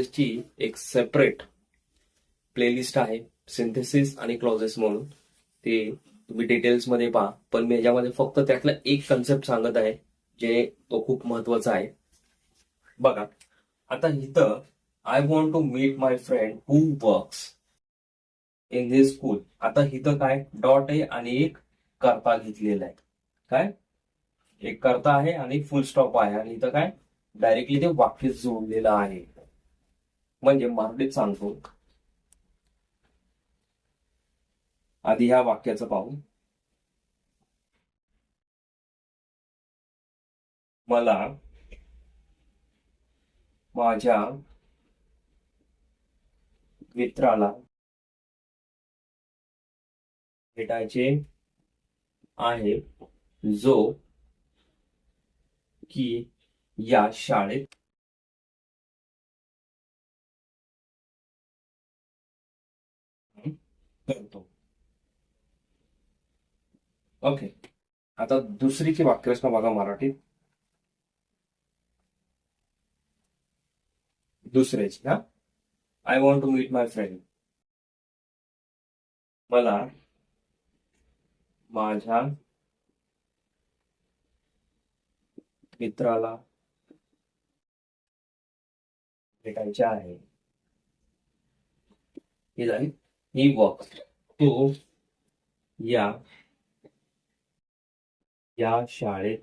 ची एक separate playlist आहे सिंथेसिस आणि क्लॉजेस म्हणून. ते तुम्ही डिटेल्समध्ये पहा. पण मी याच्यामध्ये फक्त त्यातला एक कन्सेप्ट सांगत आहे जे तो खूप महत्त्वाचा आहे. बघा. आता इथं I want to meet my friend who works in this school आता इथं काय? डॉट आहे आणि एक करता घेतलेला आहे. काय? एक करता आहे आणि फुल स्टॉप आहे. आणि इथं काय? डायरेक्टली ते वाक्य जोडलेलं आहे. म्हणजे मराठीत सांगतो. आधी ह्या वाक्याचं पाहू. मला माझ्या मित्राला भेटायचे आहे जो की या शाळेत करतो. ओके आता दुसरीची वाक्यरचना बघा मराठीत दुसऱ्याची हा? I want to meet my friend मला माझ्या मित्राला भेटायचे आहे. हे झाली. He walks तो या या शाळेत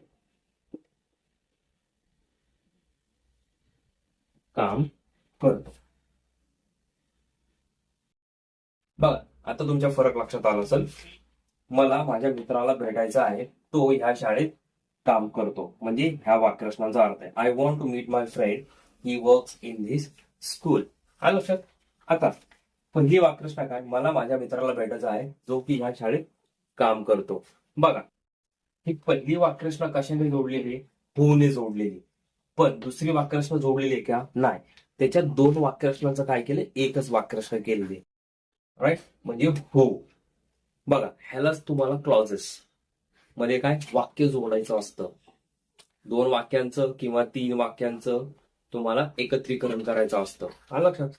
काम करतो. बघा आता तुमच्या फरक लक्षात आला असेल. मला माझ्या मित्राला भेटायचा आहे. तो ह्या शाळेत काम करतो. म्हणजे ह्या वाक्यरचनाचा अर्थ आहे. I want to meet my friend he works in this school हा लक्षात? आता पहिली वाक्यरचना काय? मला माझ्या मित्राला भेटायचं आहे जो की ह्या शाळेत काम करतो. बघा ही पहिली वाक्यरचना कशाने जोडलेली? होने जोडलेली. पण दुसरी वाक्यरचना जोडलेली आहे का? नाही. त्याच्यात दोन वाक्यरचनाचं काय केलं? एकच वाक्यरचना केलेली. राईट म्हणजे हो. बघा ह्यालाच तुम्हाला क्लॉजेस म्हणजे मध्ये काय? वाक्य जोडायचं असतं. दोन वाक्यांचं किंवा तीन वाक्यांचं तुम्हाला एकत्रीकरण करायचं असतं. हा लक्षात?